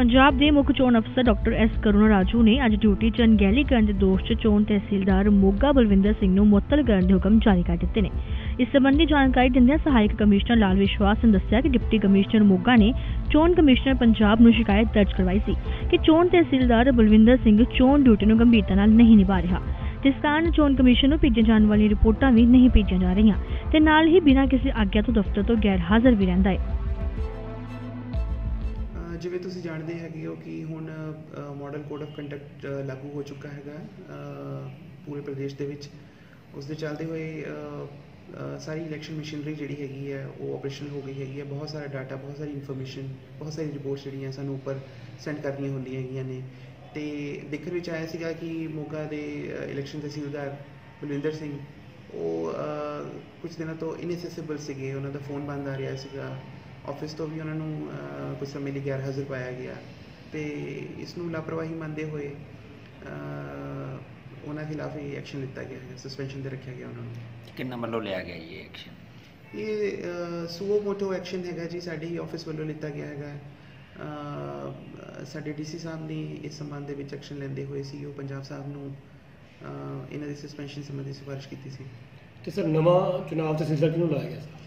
ਪੰਜਾਬ ਦੇ ਮੁੱਖ ਚੋਣ ਅਫਸਰ ਡਾਕਟਰ ਐਸ ਕਰੁਣਾ ਰਾਜੂ ਨੇ ਅੱਜ ਡਿਊਟੀ 'ਚ ਅਣਗਹਿਲੀ ਕਰਨ ਦੇ ਦੋਸ਼ 'ਚ ਚੋਣ ਤਹਿਸੀਲਦਾਰ ਮੋਗਾ ਬਲਵਿੰਦਰ ਸਿੰਘ ਨੂੰ ਮੁਅੱਤਲ ਕਰਨ ਦੇ ਹੁਕਮ ਜਾਰੀ ਕਰ ਦਿੱਤੇ ਨੇ। ਇਸ ਸੰਬੰਧੀ ਜਾਣਕਾਰੀ ਦਿੰਦਿਆਂ ਸਹਾਇਕ ਕਮਿਸ਼ਨਰ ਲਾਲ ਵਿਸ਼ਵਾਸ ਨੇ ਦੱਸਿਆ ਕਿ ਡਿਪਟੀ ਕਮਿਸ਼ਨਰ ਮੋਗਾ ਨੇ ਚੋਣ ਕਮਿਸ਼ਨਰ ਪੰਜਾਬ ਨੂੰ ਸ਼ਿਕਾਇਤ ਦਰਜ ਕਰਵਾਈ ਸੀ ਕਿ ਚੋਣ ਤਹਿਸੀਲਦਾਰ ਬਲਵਿੰਦਰ ਸਿੰਘ ਚੋਣ ਡਿਊਟੀ ਨੂੰ ਗੰਭੀਰਤਾ ਨਾਲ ਨਹੀਂ ਨਿਭਾ ਰਿਹਾ। ਜਿਸ ਕਾਰਨ ਚੋਣ ਕਮਿਸ਼ਨ ਨੂੰ ਭੇਜੀਆਂ ਜਾਣ ਵਾਲੀਆਂ ਰਿਪੋਰਟਾਂ ਵੀ ਨਹੀਂ ਭੇਜੀਆਂ ਜਾ ਰਹੀਆਂ ਤੇ ਨਾਲ ਹੀ ਬਿਨਾਂ ਕਿਸੇ ਆਗਿਆ ਤੋਂ ਦਫ਼ਤਰ ਤੋਂ ਗੈਰ ਹਾਜ਼ਰ ਵੀ ਰਹਿੰਦਾ ਹੈ। ਜਿਵੇਂ ਤੁਸੀਂ ਜਾਣਦੇ ਹੈਗੇ ਹੋ ਕਿ ਹੁਣ ਮਾਡਲ ਕੋਡ ਆਫ ਕੰਡਕਟ ਲਾਗੂ ਹੋ ਚੁੱਕਾ ਹੈਗਾ ਪੂਰੇ ਪ੍ਰਦੇਸ਼ ਦੇ ਵਿੱਚ। ਉਸ ਦੇ ਚੱਲਦੇ ਹੋਏ ਸਾਰੀ ਇਲੈਕਸ਼ਨ ਮਸ਼ੀਨਰੀ ਜਿਹੜੀ ਹੈਗੀ ਹੈ, ਉਹ ਆਪਰੇਸ਼ਨਲ ਹੋ ਗਈ ਹੈਗੀ ਹੈ। ਬਹੁਤ ਸਾਰਾ ਡਾਟਾ ਬਹੁਤ ਸਾਰੀ ਇਨਫੋਰਮੇਸ਼ਨ ਬਹੁਤ ਸਾਰੀ ਰਿਪੋਰਟਸ ਜਿਹੜੀਆਂ ਸਾਨੂੰ ਉੱਪਰ ਸੈਂਡ ਕਰਨੀਆਂ ਹੁੰਦੀਆਂ ਹੈਗੀਆਂ ਨੇ। ਤੇ ਦੇਖਣ ਵਿੱਚ ਆਇਆ ਸੀਗਾ ਕਿ ਮੋਗਾ ਦੇ ਇਲੈਕਸ਼ਨ ਤਹਿਸੀਲਦਾਰ ਬਲਵਿੰਦਰ ਸਿੰਘ, ਉਹ ਕੁਝ ਦਿਨਾਂ ਤੋਂ ਇਨਐਸੈਸਿਬਲ ਸੀਗੇ। ਉਹਨਾਂ ਦਾ ਫੋਨ ਬੰਦ ਆ ਰਿਹਾ ਸੀਗਾ। ਆਫਿਸ ਤੋਂ ਵੀ ਉਹਨਾਂ ਨੂੰ ਕੁਝ ਸਮੇਂ ਲਈ ਗੈਰ ਹਾਜ਼ਰ ਪਾਇਆ ਗਿਆ। ਤੇ ਇਸ ਨੂੰ ਲਾਪਰਵਾਹੀ ਮੰਨਦੇ ਹੋਏ ਉਹਨਾਂ ਖਿਲਾਫ ਇਹ ਐਕਸ਼ਨ ਲਿੱਤਾ ਗਿਆ ਹੈ ਸਸਪੈਂਸ਼ਨ ਤੇ ਰੱਖਿਆ ਗਿਆ ਉਹਨਾਂ ਨੂੰ। ਕਿੰਨਾ ਵੱਲੋਂ ਲਿਆ ਗਿਆ ਇਹ ਐਕਸ਼ਨ ਇਹ ਸੂਓ ਮੋਟੋ ਐਕਸ਼ਨ ਹੈਗਾ ਜੀ ਸਾਡੀ ਆਫਿਸ ਵੱਲੋਂ ਲਿੱਤਾ ਗਿਆ ਹੈਗਾ। ਸਾਡੇ ਡੀਸੀ ਸਾਹਿਬ ਨੇ ਇਸ ਸੰਬੰਧ ਦੇ ਵਿੱਚ ਐਕਸ਼ਨ ਲੈਂਦੇ ਹੋਏ ਸੀਓ ਪੰਜਾਬ ਸਾਹਿਬ ਨੂੰ ਇਹਨਾਂ ਦੀ ਸਸਪੈਂਸ਼ਨ ਸੰਬੰਧੀ ਸਿਫਾਰਿਸ਼ ਕੀਤੀ ਸੀ। ਤੇ ਸਰ ਨਵਾਂ ਚੁਣਾਵ ਤੇ ਸਿਲਸਿਲਾ ਕਿਹਨੂੰ ਲਾਇਆ ਗਿਆ ਸਰ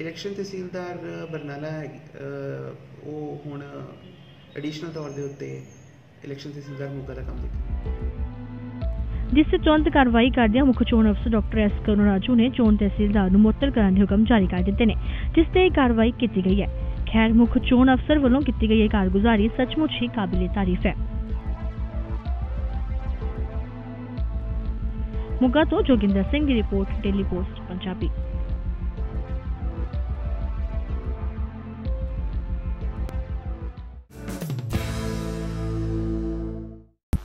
ਇਲੈਕਸ਼ਨ ਤਹਿਸੀਲਦਾਰ ਬਰਨਾਲਾ ਉਹ ਹੁਣ ਐਡੀਸ਼ਨਲ ਤੌਰ ਦੇ ਉੱਤੇ ਇਲੈਕਸ਼ਨ ਤਹਿਸੀਲਦਾਰ ਮੋਗਾ ਦਾ ਕੰਮ ਦੇਖੇਗਾ ਜਿਸ ਤੇ ਤੁਰੰਤ ਕਾਰਵਾਈ ਕਰਦਿਆਂ ਮੁੱਖ ਚੋਣ ਅਫਸਰ ਡਾਕਟਰ ਐਸ ਕਰੁਣਾ ਰਾਜੂ ਨੇ ਚੋਣ ਤਹਿਸੀਲਦਾਰ ਨੂੰ ਮੁਅੱਤਲ ਕਰਨ ਦੇ ਹੁਕਮ ਜਾਰੀ ਕਰ ਦਿੱਤੇ ਨੇ, ਜਿਸ ਤੇ ਇਹ ਕਾਰਵਾਈ ਕੀਤੀ ਗਈ ਹੈ। ਖੈਰ, ਮੁੱਖ ਚੋਣ ਅਫਸਰ ਵੱਲੋਂ ਕੀਤੀ ਗਈ ਇਹ ਕਾਰਗੁਜ਼ਾਰੀ ਸੱਚਮੁੱਚ ਹੀ ਕਾਬਿਲੇ ਤਾਰੀਫ ਹੈ। ਮੁੱਗਾ ਤੋਂ ਜੋਗਿੰਦਰ ਸਿੰਘ ਦੀ ਰਿਪੋਰਟ, ਡੇਲੀ ਪੋਸਟ, ਪੰਜਾਬੀ।